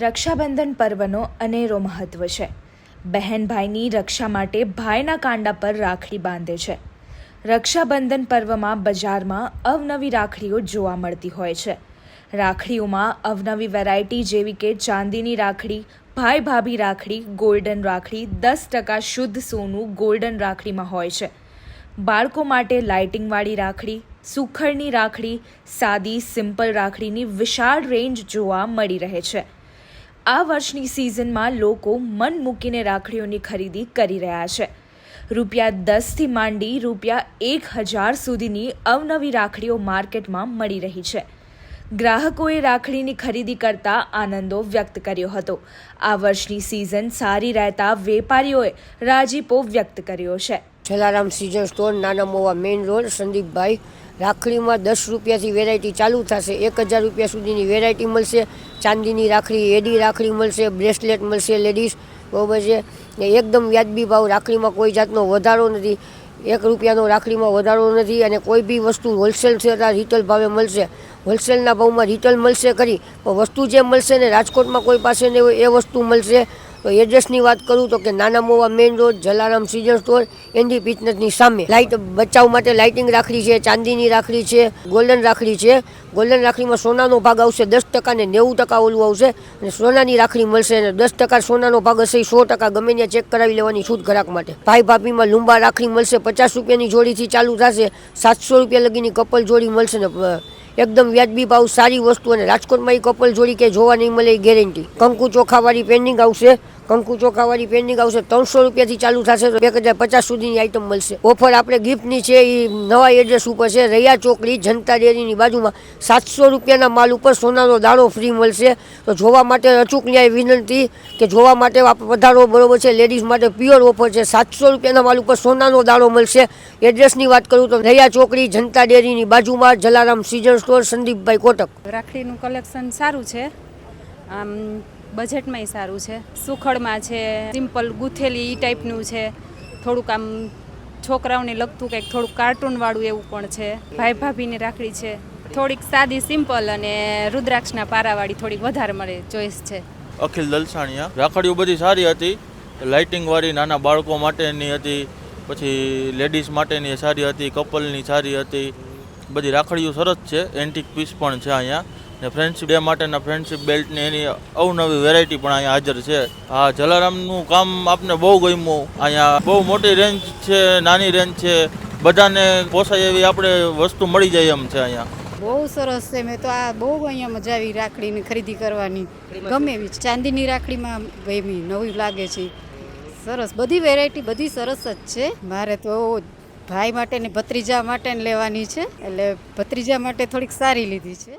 રક્ષાબંધન પર્વનો અનેરો મહત્વ છે. બહેન ભાઈની રક્ષા માટે ભાઈના કાંડા પર રાખડી બાંધે છે. રક્ષાબંધન પર્વમાં બજારમાં અવનવી રાખડીઓ જોવા મળતી હોય છે. રાખડીઓમાં અવનવી વેરાયટી જેવી કે ચાંદીની રાખડી ભાઈ ભાભી રાખડી, ગોલ્ડન રાખડી, દસ ટકા શુદ્ધ સોનું ગોલ્ડન રાખડીમાં હોય છે. બાળકો માટે લાઇટિંગવાળી રાખડી, સુખડની રાખડી, સાદી, સિમ્પલ રાખડીની વિશાળ રેન્જ જોવા મળી રહે છે. આ વર્ષની સિઝનમાં લોકો મન મૂકીને રાખડીઓની ખરીદી કરી રહ્યા છે. રૂપિયા દસથી માંડી રૂપિયા એક હજાર સુધીની અવનવી રાખડીઓ માર્કેટમાં મળી રહી છે. ગ્રાહકોએ રાખડીની ખરીદી કરતા આનંદો વ્યક્ત કર્યો હતો. આ વર્ષની સિઝન સારી રહેતા વેપારીઓએ રાજીપો વ્યક્ત કર્યો છે. જલારામ સીઝન સ્ટોર, નાના મોવા મેઇન રોડ, સંદીપભાઈ રાખડીમાં દસ રૂપિયાથી વેરાયટી ચાલુ થશે. એક હજાર રૂપિયા સુધીની વેરાયટી મળશે. ચાંદીની રાખડી, એડી રાખડી મળશે બ્રેસલેટ મળશે લેડીઝ બરાબર છે ને એકદમ વ્યાજબી ભાવ રાખડીમાં કોઈ જાતનો વધારો નથી. એક રૂપિયાનો રાખડીમાં વધારો નથી અને કોઈ બી વસ્તુ હોલસેલ છે ત્યાં રિટેલ ભાવે મળશે. હોલસેલના ભાવમાં રિટેલ મળશે ખરી. પણ વસ્તુ જે મળશે ને રાજકોટમાં કોઈ પાસે નહીં હોય એ વસ્તુ મળશે. તો એડ્રેસની વાત કરું તો કે Nana Mova main road, Jalaram season store ND પિચનટની સામે. લાઇટ બચાવ માટે લાઇટિંગ રાખડી છે, ચાંદીની રાખડી છે ગોલ્ડન રાખડી છે. ગોલ્ડન રાખડીમાં સોનાનો ભાગ આવશે દસ ટકા ને નેવું ટકા ઓલું આવશે. અને સોનાની રાખડી મળશે અને દસ ટકા સોનાનો ભાગ હશે સો ટકા ગમે ત્યાં ચેક કરાવી લેવાની છૂટ ગ્રાહક માટે. ભાઈ ભાભીમાં લુંબા રાખડી મળશે, પચાસ રૂપિયાની જોડીથી ચાલુ થશે, સાતસો રૂપિયા લગીની કપલ જોડી મળશે ને એકદમ વ્યાજબી ભાવ સારી વસ્તુ અને રાજકોટમાં એ કપલ જોડી કે જોવા નહીં મળે એ ગેરંટી કંકુ ચોખાવાળી પેન્ડિંગ આવશે કંકુ ચોખાવાળી પેન્ડિંગ આવશે, ત્રણસો રૂપિયાથી ચાલુ થશે તો એક હજાર પચાસ સુધીની આઈટમ મળશે. ઓફર આપણે ગિફ્ટની છે એ નવા એડ્રેસ ઉપર છે, રૈયા ચોકડી, જનતા ડેરીની બાજુમાં સાતસો રૂપિયાના માલ ઉપર સોનાનો દાણો ફ્રી મળશે. તો જોવા માટે અચૂક ન્યાય વિનંતી કે જોવા માટે વધારો બરોબર છે લેડીઝ માટે પ્યોર ઓફર છે. સાતસો રૂપિયાના માલ ઉપર સોનાનો દાણો મળશે. એડ્રેસની વાત કરું તો રૈયા ચોકડી, જનતા ડેરીની બાજુમાં જલારામ સિઝન સ્ટોર, સંદીપભાઈ કોટક. રાખડીનું કલેક્શન સારું છે. આમ બજેટમાંય સારું છે. સુખડમાં છે સિમ્પલ ગૂંથેલી એ ટાઈપનું છે. થોડુંક આમ છોકરાઓને લગતું કંઈક થોડુંક કાર્ટૂનવાળું એવું પણ છે. ભાઈ ભાભીની રાખડી છે. થોડીક સાદી સિમ્પલ અને રુદ્રાક્ષના પારાવાળી થોડીક વધારે મળે ચોઈસ છે. અખિલ દલસાણિયા. રાખડીઓ બધી સારી હતી. લાઇટિંગવાળી નાના બાળકો માટેની હતી. પછી લેડીઝ માટેની સારી હતી. કપલની સારી હતી. બધી રાખડીઓ સરસ છે. એન્ટિક પીસ પણ છે અહીંયા. ને ફ્રેન્ડશીપ ડે માટેના ફ્રેન્ડશીપ બેલ્ટની એની અવનવી વેરાયટી પણ અહીંયા હાજર છે. હા જલારામનું કામ આપને બહુ ગમ્યું. અહીંયા બહુ મોટી રેન્જ છે, નાની રેન્જ છે. બધાને પોસાય એવી આપણે વસ્તુ મળી જાય એમ છે અહીંયા. બહુ સરસ છે. મેં તો આ બહુ અહીંયા મજા આવી રાખડીની ખરીદી કરવાની. ગમે એવી ચાંદીની રાખડીમાં ગમી નવી લાગે છે. સરસ. બધી વેરાયટી બધી સરસ જ છે. મારે તો ભાઈ માટે ને ભત્રીજા માટે લેવાની છે. એટલે ભત્રીજા માટે થોડીક સારી લીધી છે.